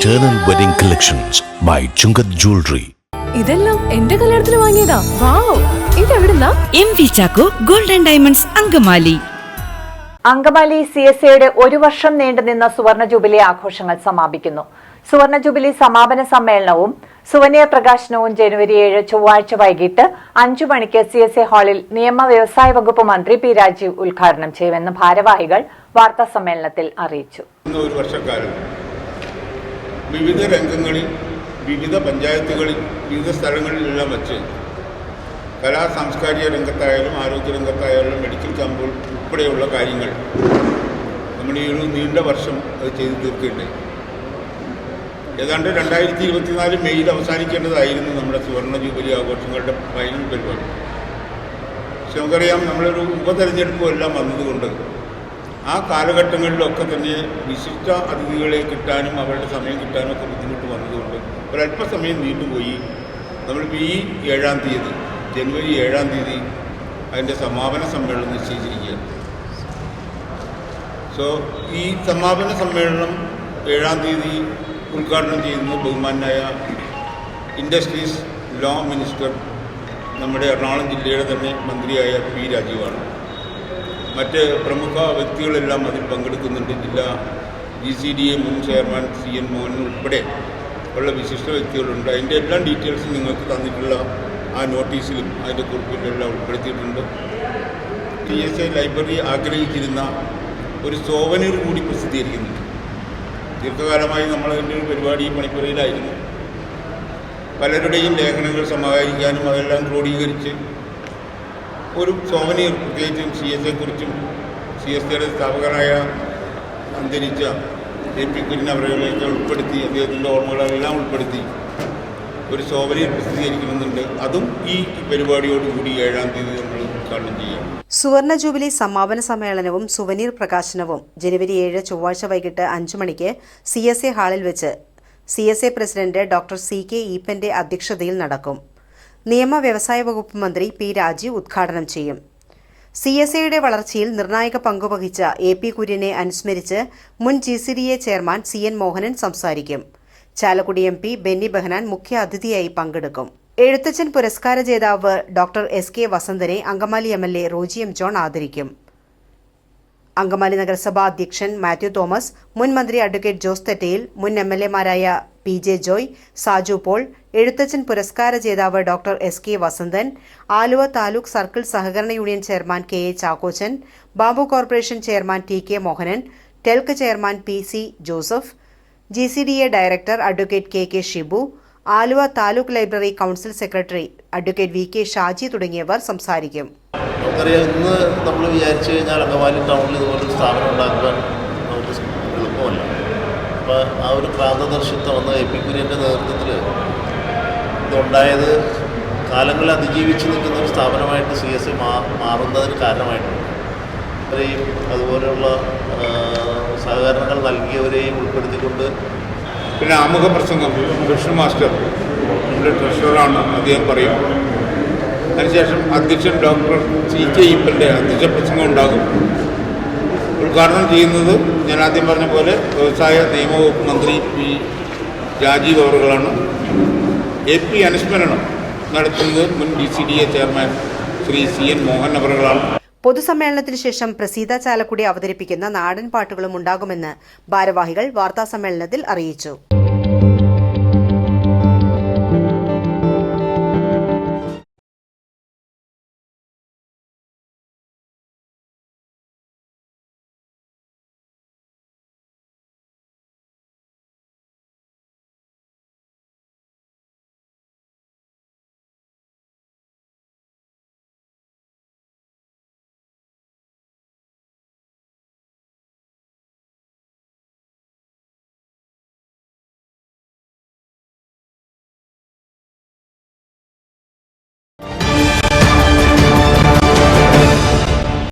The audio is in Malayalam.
Eternal Wedding Collections by Chungath Jewelry. ഇതെല്ലാം എന്റെ കല്യാണത്തിന് വാങ്ങിയതാ. Wow ഇതെവിടുന്നാ? M V Chacko golden diamonds Angamaly. Angamaly C S എയുടെ ഒരു വർഷം നീണ്ടുനിന്ന സുവർണ ജൂബിലി ആഘോഷങ്ങൾ സമാപിക്കുന്നു. സുവർണ ജൂബിലി സമാപന സമ്മേളനവും സുവനീർ പ്രകാശനവും ജനുവരി ഏഴ് ചൊവ്വാഴ്ച വൈകിട്ട് അഞ്ചു മണിക്ക് സി എസ് എ ഹാളിൽ നിയമ വ്യവസായ വകുപ്പ് മന്ത്രി പി രാജീവ് ഉദ്ഘാടനം ചെയ്യുമെന്ന് ഭാരവാഹികൾ വാർത്താ സമ്മേളനത്തിൽ അറിയിച്ചു. ഇന്ന് ഒരു വർഷക്കാലം വിവിധ രംഗങ്ങളിൽ വിവിധ പഞ്ചായത്തുകളിൽ വിവിധ സ്ഥലങ്ങളിലെല്ലാം വച്ച് കലാ സാംസ്കാരിക രംഗത്തായാലും ആരോഗ്യ രംഗത്തായാലും മെഡിക്കൽ ക്യാമ്പുകൾ ഉൾപ്പെടെയുള്ള കാര്യങ്ങൾ നമ്മൾ ഈ ഒരു നീണ്ട വർഷം അത് ചെയ്തു തീർക്കുകയുണ്ടായി ഏതാണ്ട് രണ്ടായിരത്തി ഇരുപത്തിനാല് മെയ്യിൽ അവസാനിക്കേണ്ടതായിരുന്നു നമ്മുടെ സുവർണ ജൂബിലി ആഘോഷങ്ങളുടെ ഫൈനൽ പരിപാടി. പക്ഷെ നമുക്കറിയാം നമ്മളൊരു ഉപതെരഞ്ഞെടുപ്പും എല്ലാം വന്നതുകൊണ്ട് ആ കാലഘട്ടങ്ങളിലൊക്കെ തന്നെ വിശിഷ്ട അതിഥികളെ കിട്ടാനും അവരുടെ സമയം കിട്ടാനും ഒക്കെ ബുദ്ധിമുട്ട് വന്നതുകൊണ്ട് ഒരല്പസമയം നീണ്ടുപോയി. നമ്മളിപ്പോൾ ഈ ഏഴാം തീയതി ജനുവരി ഏഴാം തീയതി അതിന്റെ സമാപന സമ്മേളനം നിശ്ചയിച്ചിരിക്കുകയാണ്. സോ ഈ സമാപന സമ്മേളനം ഏഴാം തീയതി ഉദ്ഘാടനം ചെയ്യുന്നത് ബഹുമാനായ ഇൻഡസ്ട്രീസ് ലോ മിനിസ്റ്റർ നമ്മുടെ എറണാകുളം ജില്ലയുടെ തന്നെ മന്ത്രിയായ പി രാജീവാണ്. മറ്റ് പ്രമുഖ വ്യക്തികളെല്ലാം അതിൽ പങ്കെടുക്കുന്നുണ്ട്. ജില്ലാ ജി സി ഡി എ മുൻ ചെയർമാൻ സി എൻ മോഹൻ ഉൾപ്പെടെ ഉള്ള വിശിഷ്ട വ്യക്തികളുണ്ട്. അതിന്റെ എല്ലാ ഡീറ്റെയിൽസും നിങ്ങൾക്ക് തന്നിട്ടുള്ള ആ നോട്ടീസിലും അതിന്റെ കുറിപ്പിലെല്ലാം ഉൾപ്പെടുത്തിയിട്ടുണ്ട്. ടി എസ് ഐ ലൈബ്രറി ആഗ്രഹിച്ചിരുന്ന ഒരു സോവനീർ കൂടി പ്രസിദ്ധീകരിക്കുന്നുണ്ട് ദീർഘകാലമായി നമ്മൾ അതിന്റെ ഒരു പരിപാടി മണിപ്പുരയിലായിരുന്നു പലരുടെയും ലേഖനങ്ങൾ സമാഹരിക്കാനും അതെല്ലാം ക്രോഡീകരിച്ച് ഒരു സോമനി പ്രത്യേകിച്ചും സി എസ് എക്കുറിച്ചും സി എസ് എയുടെ സ്ഥാപകനായ അന്തരിച്ച എ പി കുര്യൻ അവരെയൊക്കെ ഉൾപ്പെടുത്തി അദ്ദേഹത്തിന്റെ ഓർമ്മകളെല്ലാം ഉൾപ്പെടുത്തി ഒരു സോമനി പ്രസിദ്ധീകരിക്കുന്നുണ്ട് അതും ഈ പരിപാടിയോട് കൂടി ഏഴാം തീയതി നമ്മൾ ഉദ്ഘാടനം ചെയ്യാം. സുവർണ ജൂബിലി സമാപന സമ്മേളനവും സുവനീർ പ്രകാശനവും ജനുവരി ഏഴ് ചൊവ്വാഴ്ച വൈകിട്ട് അഞ്ചു മണിക്ക് സി എസ് എ ഹാളിൽ വെച്ച് C S A president doctor C K ഈപ്പന്റെ അധ്യക്ഷതയിൽ നടക്കും. നിയമ വ്യവസായ വകുപ്പ് മന്ത്രി പി രാജീവ് ഉദ്ഘാടനം ചെയ്യും. സി എസ് ഐയുടെ വളർച്ചയിൽ നിർണായക പങ്കുവഹിച്ച എ പി കുര്യനെ അനുസ്മരിച്ച് മുൻ G C D A chairman C N Mohanan സംസാരിക്കും. ചാലക്കുടി എം പി ബെന്നി ബെഹനാൻ മുഖ്യ അതിഥിയായി പങ്കെടുക്കും. എഴുത്തച്ഛൻ പുരസ്കാര ജേതാവ് doctor S K വസന്തനെ Angamaly M L A Roji M John ആദരിക്കും. അങ്കമാലി നഗരസഭാ അധ്യക്ഷൻ മാത്യു തോമസ് മുൻ മന്ത്രി അഡ്വക്കേറ്റ് ജോസ് തെറ്റയിൽ മുൻ എം എൽ എമാരായ പി ജെ ജോയ് സാജു പോൾ എഴുത്തച്ഛൻ പുരസ്കാര ജേതാവ് doctor S K Vasanthan Aluva taluk circle സഹകരണ union chairman K A Chackochan Babu corporation chairman T K Mohanan Telk chairman P C Joseph G C D A director advocate K K Shibu Aluva taluk library council secretary advocate V K Shaji തുടങ്ങിയവർ സംസാരിക്കും. ഇന്ന് നമ്മൾ വിചാരിച്ചു കഴിഞ്ഞാൽ അങ്കമാലി ടൗണിൽ ഇതുപോലൊരു സ്ഥാപനം ഉണ്ടാക്കുവാൻ നമുക്ക് എളുപ്പമല്ല. അപ്പോൾ ആ ഒരു പ്രാന്തദർശിത്വം വന്ന എ പി കുര്യന്റെ നേതൃത്വത്തിൽ ഇതുണ്ടായത് കാലങ്ങളെ അതിജീവിച്ച് നിൽക്കുന്ന ഒരു സ്ഥാപനമായിട്ട് സി എസ് മാ മാറുന്നതിന് കാരണമായിട്ടുണ്ട്. ഇത്രയും അതുപോലെയുള്ള സഹകരണങ്ങൾ നൽകിയവരെയും ഉൾപ്പെടുത്തിക്കൊണ്ട് പിന്നെ ആമുഖ പ്രസംഗം കൃഷ്ണ മാസ്റ്റർ നമ്മുടെ ട്രഷറാണ് അദ്ദേഹം പറയും. അതിനുശേഷം അധ്യക്ഷൻ ഡോക്ടർ സി കെ ഇപ്പന്റെ അധ്യക്ഷ പ്രസംഗം ഉണ്ടാകും. ഉദ്ഘാടനം ചെയ്യുന്നത് ഞാൻ ആദ്യം പറഞ്ഞ പോലെ വ്യവസായ നിയമവകുപ്പ് മന്ത്രി പി രാജീവ് അവറുകളാണ്. എ പി അനുസ്മരണം നടത്തുന്നത് മുൻ D C D A chairman Shri C N Mohan അവറുകളാണ്. പൊതുസമ്മേളനത്തിന് ശേഷം പ്രസീത ചാലക്കുടി അവതരിപ്പിക്കുന്ന നാടൻ പാട്ടുകളും ഉണ്ടാകുമെന്ന് ഭാരവാഹികൾ വാർത്താസമ്മേളനത്തിൽ അറിയിച്ചു.